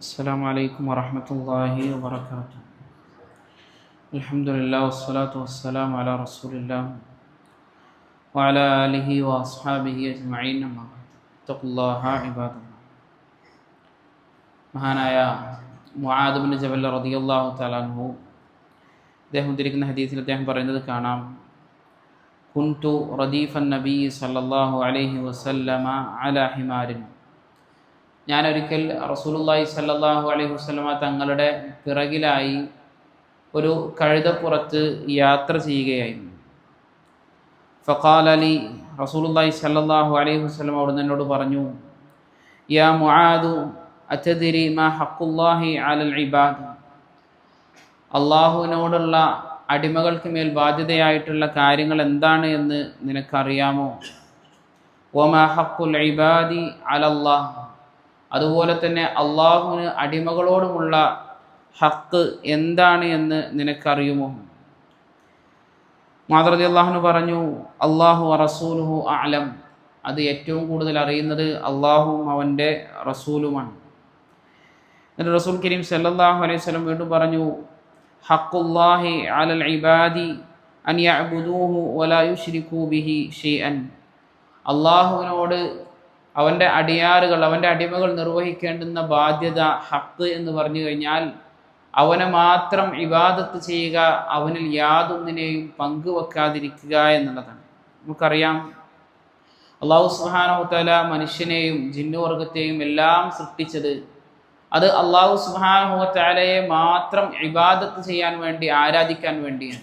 السلام عليكم ورحمة الله وبركاته الحمد لله والصلاة والسلام على رسول الله وعلى آله وأصحابه أجمعين أما بعد اتقوا الله عباد الله മഹാനായ മുആദ് ജബൽ റളിയല്ലാഹു തആല അൻഹു അദ്ദേഹം ഉദ്ധരിക്കുന്ന ഹദീസിൽ അദ്ദേഹം പറയുന്നത് കാണാം കുൻതു റദീഫൻ നബി സല്ലല്ലാഹു അലൈഹി വസല്ലമ അല ഹിമാരിൻ ഞാൻ ഒരിക്കൽ റസൂലുള്ളാഹി സ്വല്ലല്ലാഹു അലൈഹി വസല്ലമ തങ്ങളുടെ പിറകിലായി ഒരു കഴുതപ്പുറത്ത് യാത്ര ചെയ്യുകയായിരുന്നു. ഫഖാൽ അലി റസൂലുള്ളാഹി സ്വല്ലല്ലാഹു അലൈഹി വസല്ലം അവിടുന്ന് എന്നോട് പറഞ്ഞു യാ മുആദു അതദരി മാ ഹക്കുല്ലാഹി അലൽ ഇബാദ് അള്ളാഹുവിനോടുള്ള അടിമകൾക്ക് മേൽ ബാധ്യതയായിട്ടുള്ള കാര്യങ്ങൾ എന്താണ് എന്ന് നിനക്കറിയാമോ? ഒമാ ഹക്കുൽ ഇബാദി അലല്ലാഹ് അതുപോലെ തന്നെ അള്ളാഹുവിന് അടിമകളോടുമുള്ള ഹക്ക് എന്താണ് എന്ന് നിനക്കറിയുമോ? മാതൃതി അള്ളാഹുന് പറഞ്ഞു അള്ളാഹു റസൂലുഹു ആലം അത് ഏറ്റവും കൂടുതൽ അറിയുന്നത് അള്ളാഹുവും അവന്റെ റസൂലുമാണ്. എന്നിട്ട് റസൂൽ കരീം സല്ലാഹു അലൈഹി സ്വലം വീണ്ടും പറഞ്ഞു ഹക്കുല്ലാഹി അലൽ ഇബാദി അൻ വലാ യുശ്രികൂ ബിഹി അൻ അള്ളാഹുവിനോട് അവന്റെ അടിയാറുകൾ അവന്റെ അടിമകൾ നിർവഹിക്കേണ്ടുന്ന ബാധ്യത ഹക്ക് എന്ന് പറഞ്ഞു കഴിഞ്ഞാൽ അവനെ മാത്രം ഇബാദത്ത് ചെയ്യുക അവനിൽ യാതൊന്നിനെയും പങ്കുവെക്കാതിരിക്കുക എന്നുള്ളതാണ്. നമുക്കറിയാം അള്ളാഹു സുഹാനഹുത്തല മനുഷ്യനെയും ജിന്നുവർഗത്തെയും എല്ലാം സൃഷ്ടിച്ചത് അത് അള്ളാഹു സുഹാനഹുത്തലയെ മാത്രം ഇബാദത്ത് ചെയ്യാൻ വേണ്ടി ആരാധിക്കാൻ വേണ്ടിയാണ്.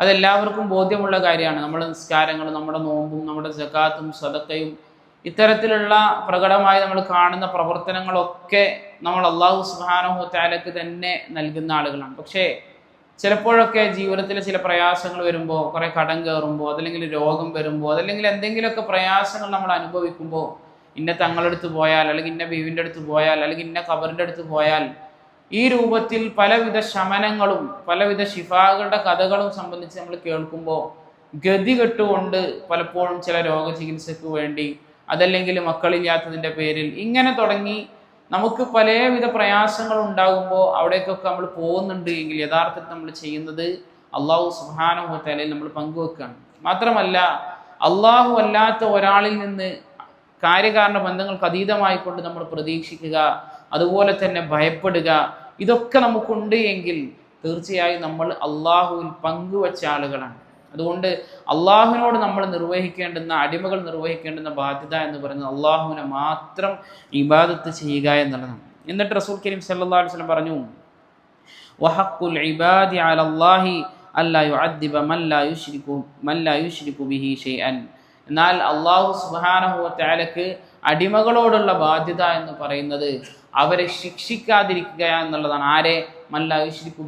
അതെല്ലാവർക്കും ബോധ്യമുള്ള കാര്യമാണ്. നമ്മുടെ നിസ്കാരങ്ങളും നമ്മുടെ നോമ്പും നമ്മുടെ ജക്കാത്തും സദക്കയും ഇത്തരത്തിലുള്ള പ്രകടമായി നമ്മൾ കാണുന്ന പ്രവർത്തനങ്ങളൊക്കെ നമ്മൾ അള്ളാഹു സുബാനഹു താലക്ക് തന്നെ നൽകുന്ന ആളുകളാണ്. പക്ഷേ ചിലപ്പോഴൊക്കെ ജീവിതത്തിൽ ചില പ്രയാസങ്ങൾ വരുമ്പോൾ കുറേ കടം കയറുമ്പോൾ അതല്ലെങ്കിൽ രോഗം വരുമ്പോൾ അതല്ലെങ്കിൽ എന്തെങ്കിലുമൊക്കെ പ്രയാസങ്ങൾ നമ്മൾ അനുഭവിക്കുമ്പോൾ ഇന്ന തങ്ങളുടെ അടുത്ത് പോയാൽ അല്ലെങ്കിൽ ഇന്ന ബീവിന്റെ അടുത്ത് പോയാൽ അല്ലെങ്കിൽ ഇന്ന കബറിന്റെ അടുത്ത് പോയാൽ ഈ രൂപത്തിൽ പലവിധ ശമനങ്ങളും പലവിധ ശിഫാകളുടെ കഥകളും സംബന്ധിച്ച് നമ്മൾ കേൾക്കുമ്പോൾ ഗതി കെട്ടുകൊണ്ട് പലപ്പോഴും ചില രോഗചികിത്സയ്ക്ക് വേണ്ടി അതല്ലെങ്കിൽ മക്കളില്ലാത്തതിന്റെ പേരിൽ ഇങ്ങനെ തുടങ്ങി നമുക്ക് പലവിധ പ്രയാസങ്ങൾ ഉണ്ടാകുമ്പോൾ അവിടേക്കൊക്കെ നമ്മൾ പോകുന്നുണ്ട് എങ്കിൽ യഥാർത്ഥത്തിൽ നമ്മൾ ചെയ്യുന്നത് അള്ളാഹു സുഹാനുഭവത്തലയിൽ നമ്മൾ പങ്കുവെക്കുകയാണ് മാത്രമല്ല അള്ളാഹു അല്ലാത്ത ഒരാളിൽ നിന്ന് കാര്യകാരണ ബന്ധങ്ങൾക്ക് അതീതമായിക്കൊണ്ട് നമ്മൾ പ്രതീക്ഷിക്കുക അതുപോലെ തന്നെ ഭയപ്പെടുക ഇതൊക്കെ നമുക്കുണ്ട് എങ്കിൽ തീർച്ചയായും നമ്മൾ അള്ളാഹുവിൽ പങ്കുവച്ച ആളുകളാണ്. അതുകൊണ്ട് അള്ളാഹുവിനോട് നമ്മൾ നിർവഹിക്കേണ്ടുന്ന അടിമകൾ നിർവഹിക്കേണ്ടുന്ന ബാധ്യത എന്ന് പറയുന്നത് അള്ളാഹുവിനെ മാത്രം ഇബാദത്ത് ചെയ്യുക എന്നുള്ളതാണ്. എന്നിട്ട് റസൂൽ കരീം സല്ലാ വസല്ലം പറഞ്ഞു വഹഖുൽ ഇബാദി അലല്ലാഹി അല്ലാ യുഅദ്ദിബ മൻ ലാ യുശ്രികു ബിഹി ഷൈഅൻ. എന്നാൽ അള്ളാഹു സുബ്ഹാനഹു വ തആലക്ക് അടിമകളോടുള്ള ബാധ്യത എന്ന് പറയുന്നത് അവരെ ശിക്ഷിക്കാതിരിക്കുക എന്നുള്ളതാണ്. ആരെ? മല്ല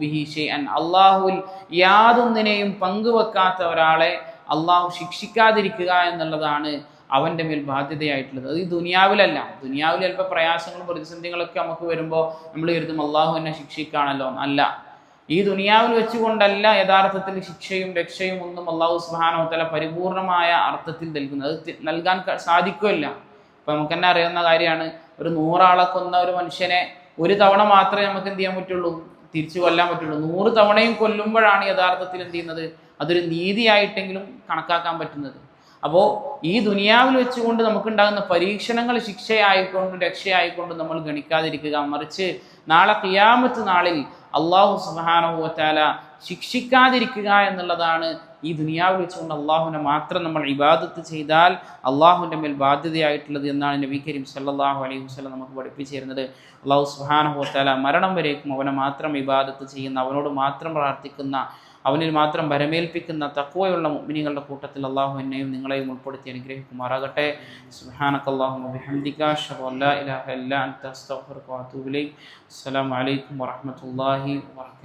ബിഹി ഷെയ്അൻ അള്ളാഹുവിൽ യാതൊന്നിനെയും പങ്കുവെക്കാത്ത ഒരാളെ അള്ളാഹു ശിക്ഷിക്കാതിരിക്കുക എന്നുള്ളതാണ് അവന്റെ മേൽ ബാധ്യതയായിട്ടുള്ളത്. അത് ഈ ദുനിയാവിലല്ല. ദുനിയാവിൽ ചിലപ്പോൾ പ്രയാസങ്ങളും പ്രതിസന്ധികളൊക്കെ നമുക്ക് വരുമ്പോൾ നമ്മൾ കരുതും അള്ളാഹു എന്നെ ശിക്ഷിക്കാണല്ലോ അല്ല ഈ ദുനിയാവിൽ വെച്ചുകൊണ്ടല്ല യഥാർത്ഥത്തിൽ ശിക്ഷയും രക്ഷയും ഒന്നും അള്ളാഹു സുബാനോത്തല പരിപൂർണമായ അർത്ഥത്തിൽ നൽകുന്നത്. അത് നൽകാൻ സാധിക്കുമല്ല ഇപ്പം നമുക്ക് തന്നെ അറിയുന്ന കാര്യമാണ്. ഒരു നൂറാളെ കൊന്ന ഒരു മനുഷ്യനെ ഒരു തവണ മാത്രമേ നമുക്ക് എന്ത് ചെയ്യാൻ പറ്റുള്ളൂ? തിരിച്ചു കൊല്ലാൻ പറ്റുള്ളൂ. നൂറ് തവണയും കൊല്ലുമ്പോഴാണ് യഥാർത്ഥത്തിൽ എന്ത് ചെയ്യുന്നത്? അതൊരു നീതിയായിട്ടെങ്കിലും കണക്കാക്കാൻ പറ്റുന്നത്. അപ്പോൾ ഈ ദുനിയാവിൽ വെച്ചുകൊണ്ട് നമുക്കുണ്ടാകുന്ന പരീക്ഷണങ്ങൾ ശിക്ഷയായിക്കൊണ്ടും രക്ഷയായിക്കൊണ്ടും നമ്മൾ ഗണിക്കാതിരിക്കുക. മറിച്ച് നാളെ കിയാമത്ത് നാളിൽ അള്ളാഹു സുബാനുഭവത്താല ശിക്ഷിക്കാതിരിക്കുക എന്നുള്ളതാണ് ഈ ദുനിയാവിൽ വെച്ചുകൊണ്ട് അള്ളാഹുവിനെ മാത്രം നമ്മൾ ഇബാദത്ത് ചെയ്താൽ അള്ളാഹുവിന്റെ മേൽ ബാധ്യതയായിട്ടുള്ളത് എന്നാണ് നബി കരീം സല്ലാഹു അലൈഹി വസ്ലം നമുക്ക് പഠിപ്പിച്ചു തരുന്നത് അള്ളാഹു സുബാനുഭവത്താല മരണം വരേക്കും അവനെ മാത്രം ഇബാദത്ത് ചെയ്യുന്ന അവനോട് മാത്രം പ്രാർത്ഥിക്കുന്ന അവനിൽ മാത്രം വരമേൽപ്പിക്കുന്ന തക്കുവയുള്ള മുഗ്മിനികളുടെ കൂട്ടത്തിൽ അള്ളാഹു എന്നെയും നിങ്ങളെയും ഉൾപ്പെടുത്തി അനുഗ്രഹിക്കുമാറാകട്ടെ. സുഹാനക്കല്ലാഹു അസ്സലാമു അലൈക്കും വറഹമത്തല്ലാഹി വർക്കാത്തു